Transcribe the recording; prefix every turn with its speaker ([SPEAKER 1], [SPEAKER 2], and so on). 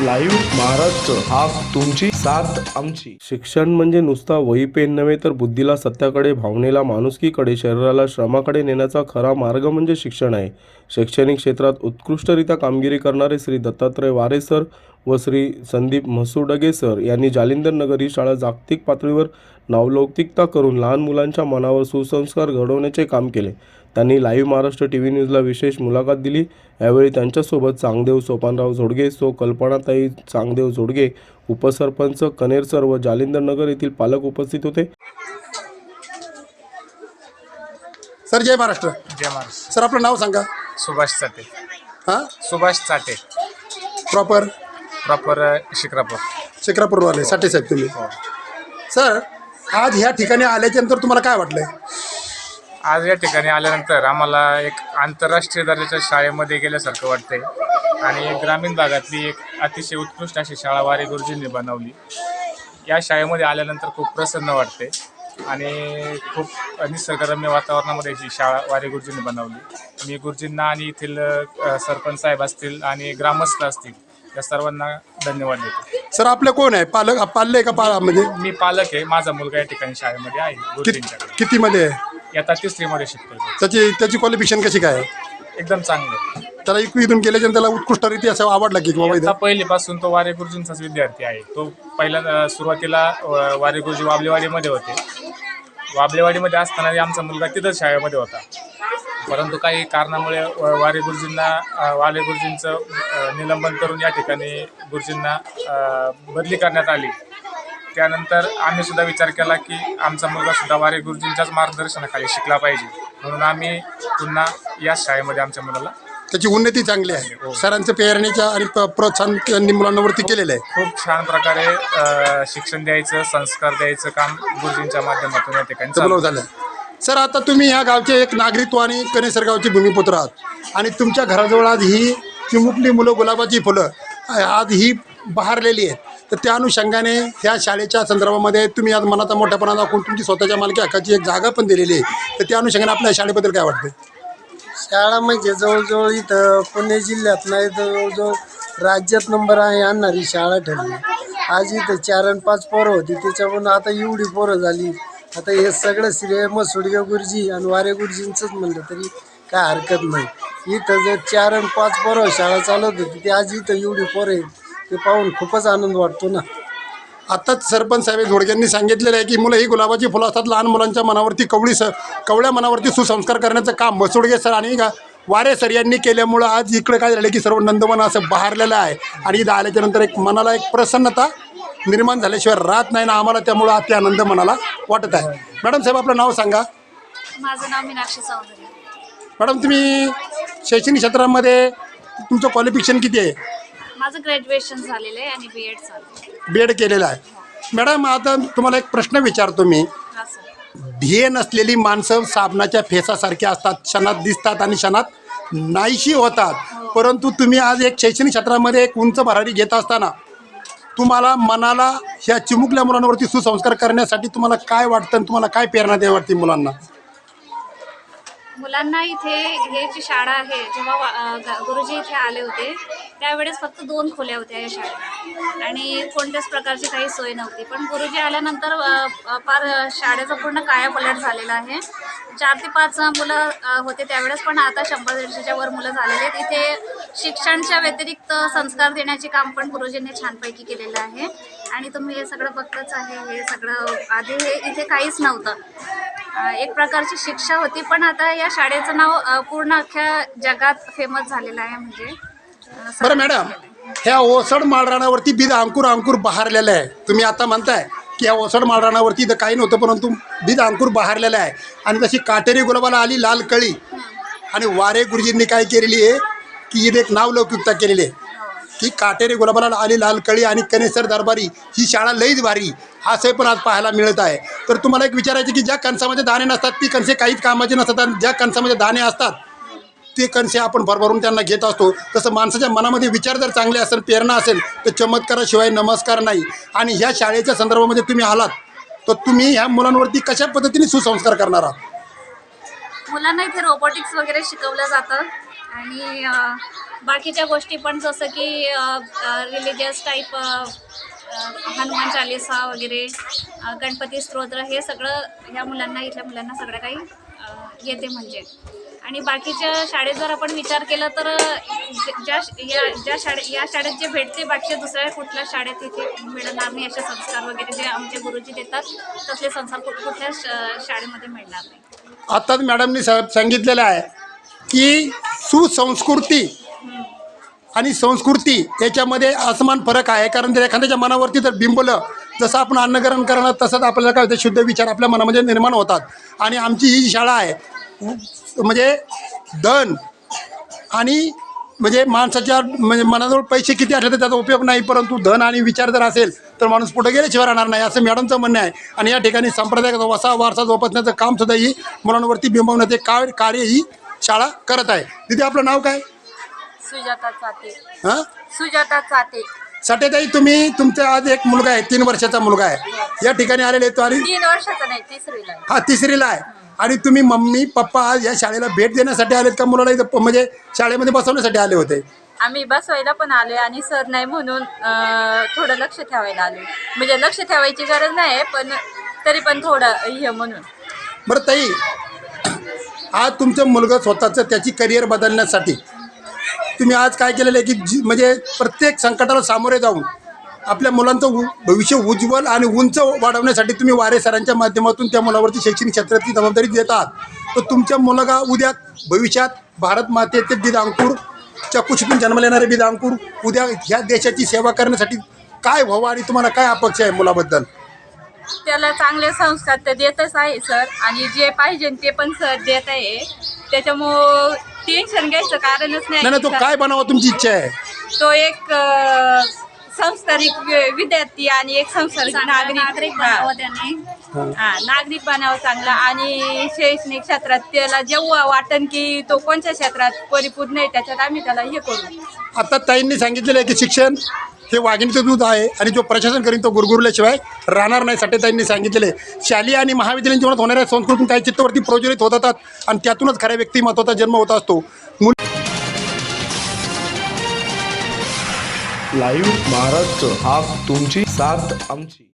[SPEAKER 1] Live Maharashtra हा तुमची साथ आमची. शिक्षण म्हणजे नुसता वही पेन नव्हे तर बुद्धीला सत्याकडे भावनेला माणुसकीकडे शरीराला श्रमाकडे नेण्याचा खरा मार्ग म्हणजे शिक्षण आहे. शैक्षणिक क्षेत्रात उत्कृष्टरित्या कामगिरी करणारे श्री दत्तात्रय वारे सर व श्री संदीप म्हसुडगे सर यांनी जालिंदर नगर ही शाळा जागतिक पातळीवर नावलौकिकता करून लहान मुलांच्या मनावर सुसंस्कार घडवण्याचे काम केले. त्यांनी लाईव्ह महाराष्ट्र टी व्ही न्यूजला विशेष मुलाखत दिली. यावेळी त्यांच्यासोबत चांगदेव सोपानराव झोडगे सो कल्पनाताई चांगदेव झोडगे उपसरपंच कनेर सर व जालिंदर नगर येथील पालक उपस्थित होते.
[SPEAKER 2] सर जय महाराष्ट्र.
[SPEAKER 3] जय महाराज
[SPEAKER 2] सर आपलं नाव सांगा.
[SPEAKER 3] सुभाष चाटे.
[SPEAKER 2] हां?
[SPEAKER 3] Subhash Chate.
[SPEAKER 2] Proper
[SPEAKER 3] proper Shikrapur.
[SPEAKER 2] शिक्रापूरवाले Sathe साहेब तुम्ही. सर आज ह्या ठिकाणी आल्याच्यानंतर तुम्हाला काय वाटलंय?
[SPEAKER 3] आज या ठिकाणी आल्यानंतर आम्हाला एक आंतरराष्ट्रीय दर्जाच्या शाळेमध्ये गेल्यासारखं वाटतंय. आणि एक ग्रामीण भागातली एक अतिशय उत्कृष्ट अशी शाळा वारे गुरुजींनी बनवली. या शाळेमध्ये आल्यानंतर खूप प्रसन्न वाटते आणि खूप निसर्गरम्य वातावरणामध्ये ही शाळा वारे गुरुजींनी बनवली. मी गुरुजींना आणि येथील सरपंच साहेब असतील आणि ग्रामस्थ असतील या सर्वांना धन्यवाद देतो.
[SPEAKER 2] सर आपलं कोण आहे? पालक पाल्ले का? पा म्हणजे?
[SPEAKER 3] मी पालक आहे. माझा मुलगा या ठिकाणी शाळेमध्ये आहे
[SPEAKER 2] कित
[SPEAKER 3] गुरुजींच्याकडे.
[SPEAKER 2] कितीमध्ये आहे?
[SPEAKER 3] आता तिसरीमध्ये शिकतोय तो.
[SPEAKER 2] त्याची त्याची क्वालिफिकेशन कशी काय? आहे
[SPEAKER 3] एकदम चांगलं.
[SPEAKER 2] त्याला इकडून इथून गेल्याच्या त्याला उत्कृष्टरीती असं आवडला की बाबा
[SPEAKER 3] आता
[SPEAKER 2] इथं?
[SPEAKER 3] पहिलीपासून तो वारे गुरुजींचाच विद्यार्थी आहे. तो पहिल्या अं, सुरुवातीला अं, वारे गुरुजी वाबलेवाडीमध्ये होते. वाबलेवाडीमध्ये असताना आमचा मुलगा तिथंच शाळेमध्ये होता. परंतु काही कारणामुळे वारे गुरुजींना अं, वारे गुरुजींचं अं, निलंबन करून या ठिकाणी गुरुजींना अं, बदली करण्यात आली. त्यानंतर आम्ही सुद्धा विचार केला की आमचा मुलगा सुद्धा वारे गुरुजींच्याच मार्गदर्शनाखाली शिकला पाहिजे. म्हणून आम्ही पुन्हा याच शाळेमध्ये आमच्या मुलाला
[SPEAKER 2] त्याची उन्नती चांगली आहे. सरांचं पेरणीच्या आणि प- प्रोत्साहन त्यांनी मुलांवरती केलेलं आहे.
[SPEAKER 3] खूप छान प्रकारे अ, शिक्षण द्यायचं संस्कार द्यायचं काम गुरुजींच्या माध्यमातून या ठिकाणी चालू
[SPEAKER 2] चालू झालं. सर आता तुम्ही या गावचे एक नागरिकत्व आणि कनेसर गावचे भूमिपुत्र आहात. आणि तुमच्या घराजवळ आज ही चिमुकली मुलं गुलाबाची फुलं आज ही बहारलेली आहेत. तर त्या अनुषंगाने ह्या शाळेच्या संदर्भामध्ये तुम्ही आज मनाचा मोठ्यापणा दाखवून तुमची स्वतःच्या मालकी हक्काची एक जागा पण दिलेली आहे. तर त्या अनुषंगाने आपल्या शाळेबद्दल काय वाटतं
[SPEAKER 4] शाळा म्हणजे जवळजवळ इथं पुणे जिल्ह्यात नाही तर जवळजवळ राज्यात नंबर आहे आणणारी शाळा ठरली. आज इथं चार आणि पाच पोरं होती. त्याच्यावरून आता एवढी पोरं झाली. आता हे सगळं श्रेय मसुडगे गुरुजी आणि वारे गुरुजींचंच म्हणलं तरी काय हरकत नाही. इथं जर चार आणि पाच पोरं शाळा चालत होती ते आज इथं एवढी पोरं आहेत. ते पाहून खूपच आनंद वाटतो ना.
[SPEAKER 2] आत्ताच सरपंच साहेब झोडक्यांनी सांगितलेलं आहे की मुलं ही गुलाबाची फुलं असतात लहान मुलांच्या मनावरती कवळी स कवळ्या मनावरती सुसंस्कार करण्याचं काम मसुडगे सर आणि गा वारे सर यांनी केल्यामुळं आज इकडे काय झालं की सर्व नंदवन असं बहारलेलं आहे. आणि इथं आल्याच्यानंतर एक मनाला एक प्रसन्नता निर्माण झाल्याशिवाय राहत नाही ना आम्हाला त्यामुळं अति आनंद मनाला वाटत आहे. मॅडम साहेब आपलं नाव सांगा.
[SPEAKER 5] माझं नाव मीनाक्षी चौधरी.
[SPEAKER 2] मॅडम तुम्ही शैक्षणिक क्षेत्रामध्ये तुमचं क्वालिफिकेशन किती आहे?
[SPEAKER 5] माझं ग्रॅज्युएशन झालेलं आहे आणि बी एड
[SPEAKER 2] बी एड केलेलं आहे. मॅडम आता तुम्हाला एक प्रश्न विचारतो मी.
[SPEAKER 5] हा सर
[SPEAKER 2] ध्येय नसलेली माणसं साबणाच्या फेसासारखी असतात क्षणात दिसतात आणि क्षणात नाहीशी होतात. परंतु तुम्ही आज एक शैक्षणिक क्षेत्रामध्ये एक उंच भरारी घेत असताना तुम्हाला मनाला ह्या चिमुकल्या मुलांवरती सुसंस्कार करण्यासाठी तुम्हाला काय वाटतं आणि तुम्हाला काय प्रेरणा द्यावी वाटते मुलांना?
[SPEAKER 5] मुलांना इथे हे जी शाळा आहे जेव्हा वा- अं, ग- गुरुजी इथे आले होते त्यावेळेस फक्त दोन खोल्या होत्या या शाळेत. आणि कोणत्याच प्रकारची काही सोय नव्हती. पण गुरुजी आल्यानंतर फार शाळेचा पूर्ण कायापलट झालेला आहे. चार ते पाच मुलं होते त्यावेळेस पण आता शंभर दीडशेच्या वर मुलं झालेले आहेत. इथे शिक्षणच्या व्यतिरिक्त संस्कार देण्याचे काम पण गुरुजींनी छानपैकी केलेलं आहे. आणि तुम्ही हे सगळं बघतच आहे हे सगळं आधी हे इथे काहीच नव्हतं. एक प्रकारची शिक्षा होती पण आता या शाळेचं नाव पूर्ण अख्ख्या जगात फेमस झालेलं आहे म्हणजे.
[SPEAKER 2] बरं मॅडम ह्या ओसड माळरानावरती बीज अंकुर अंकुर बहारलेलं आहे. तुम्ही आता म्हणताय की या ओसड माळरानावरती इथं काही नव्हतं परंतु बीज अंकुर बहारलेलं आहे. आणि तशी काटेरी गुलाबाला आली लाल कळी. आणि वारे गुरुजींनी काय केलेली आहे की इथे एक नावलौकिकता केलेली आहे. की काटेरी गुलाबाला आली लाल कळी आणि कनेसर दरबारी ही शाळा लईच भारी. असं पण आज पाहायला मिळत आहे. तर तुम्हाला एक विचारायचं की ज्या कणसामध्ये दाणे नसतात ती कणसे काहीच कामाचे नसतात आणि ज्या कणसामध्ये दाणे असतात ते कणसे आपण भरभरून त्यांना घेत असतो. तसं माणसाच्या मनामध्ये विचार जर चांगले असेल प्रेरणा असेल तर चमत्काराशिवाय नमस्कार नाही. आणि ह्या शाळेच्या संदर्भामध्ये तुम्ही आलात तर तुम्ही ह्या मुलांवरती कशा पद्धतीने सुसंस्कार करणार आहात?
[SPEAKER 5] मुलांना इथे रोबोटिक्स वगैरे शिकवलं जातं. आणि अ, बाकीच्या गोष्टी पण जसं की रिलिजियस टाईप हनुमान चालिसा वगैरे अ, गणपती स्तोत्र हे सगळं ह्या मुलांना इथल्या मुलांना सगळं काही अ, येते म्हणजे. आणि बाकीच्या शाळेत जर आपण विचार केला तर ज्या या ज्या शाळे या शाळेत जे भेटते बाकीच्या दुसऱ्या कुठल्या शाळेत इथे मिळणार नाही असे संस्कार वगैरे जे आमचे गुरुजी देतात तसले संस्कार कुठ कुठल्या शाळेमध्ये मिळणार नाही.
[SPEAKER 2] आत्ताच मॅडमनी सांगितलेलं आहे की सुसंस्कृती आणि संस्कृती याच्यामध्ये असमान फरक आहे. कारण जर एखाद्याच्या मनावरती जर बिंबलं जसं आपण अन्नग्रहण करणार तसंच आपल्याला काय होतं शुद्ध विचार आपल्या मनामध्ये निर्माण होतात. आणि आमची ही जी शाळा आहे म्हणजे धन आणि म्हणजे माणसाच्या म्हणजे मनाजवळ पैसे किती असले तर त्याचा उपयोग नाही परंतु धन आणि विचार जर असेल तर माणूस पुढे गेल्याशिवाय राहणार नाही असं मॅडमचं म्हणणं आहे. आणि या ठिकाणी संप्रदायाचा वसा वारसा जोपासण्याचं कामसुद्धा ही मुलांवरती बिंबवण्याचे का कार्य ही शाळा करत आहे. तिथे आपलं नाव काय?
[SPEAKER 6] सुजाता चाते.
[SPEAKER 2] हां?
[SPEAKER 6] सुजाता चाते.
[SPEAKER 2] साठेताई तुम्ही तुमचा आज एक मुलगा आहे तीन वर्षाचा मुलगा आहे. या ठिकाणी आलेले तो आणि?
[SPEAKER 6] तीन वर्षाचा नाही तिसरीला.
[SPEAKER 2] हा तिसरीला आहे. आणि तुम्ही मम्मी पप्पा आज या शाळेला भेट देण्यासाठी आलेत का? मुलाला इथं प- म्हणजे शाळेमध्ये बसवण्यासाठी आले होते.
[SPEAKER 6] आम्ही बसवायला पण आलोय आणि सर नाही म्हणून अं, थोडं लक्ष ठेवायला आलोय. म्हणजे लक्ष ठेवायची गरज नाही पण तरी पण थोडं हे म्हणून.
[SPEAKER 2] बरं ताई आज तुमचं मुलगा स्वतःचं त्याची करिअर बदलण्यासाठी तुम्ही आज काय केलेलं आहे की जी म्हणजे प्रत्येक संकटाला सामोरे जाऊन आपल्या मुलांचं भविष्य उज्ज्वल आणि उंच वाढवण्यासाठी तुम्ही वारे सरांच्या माध्यमातून त्या मुलावरती शैक्षणिक क्षेत्रातली जबाबदारी देत आहात तर तुमच्या मुलगा उद्या भविष्यात भारत मातेचे बीज अंकुर चकुशीतून जन्मला येणारे बीज अंकुर उद्या ह्या देशाची सेवा करण्यासाठी काय व्हावं आणि तुम्हाला काय अपेक्षा आहे मुलाबद्दल?
[SPEAKER 6] त्याला चांगले संस्कार तर देतच आहे सर. आणि जे पाहिजे ते पण सर देत आहे. त्याच्यामुळं टेन्शन घ्यायचं कारणच
[SPEAKER 2] नाही नाही तो काय बनावा तुमची इच्छा आहे?
[SPEAKER 6] तो एक अं, संस्कारिक वि- विद्यार्थी आणि एक संस्कारिक
[SPEAKER 5] चांगला
[SPEAKER 6] नागरिक
[SPEAKER 5] नागरिक
[SPEAKER 6] हा.
[SPEAKER 5] बनावं त्यांनी
[SPEAKER 6] हा नागरिक बनावं चांगला आणि शैक्षणिक क्षेत्रात त्याला जेव्हा वाटन की तो कोणत्या क्षेत्रात परिपूर्ण आहे त्याच्यात आम्ही त्याला हे करू
[SPEAKER 2] आता ताईंनी सांगितलेलं आहे की शिक्षण हे वाघिणीचं दूध आहे आणि जो प्रशासन करीन तो गुरगुरल्याशिवाय राहणार नाही साठी ताईंनी सांगितलेले आहे. शालेय आणि महाविद्यालयीन जीवनात होणाऱ्या संस्कृती काही चित्तवरती प्रज्वलित होत असतात आणि त्यातूनच खऱ्या व्यक्तिमत्वाचा जन्म होत असतो मुल
[SPEAKER 1] लाईव्ह महाराष्ट्र हा तुमची साथ आमची.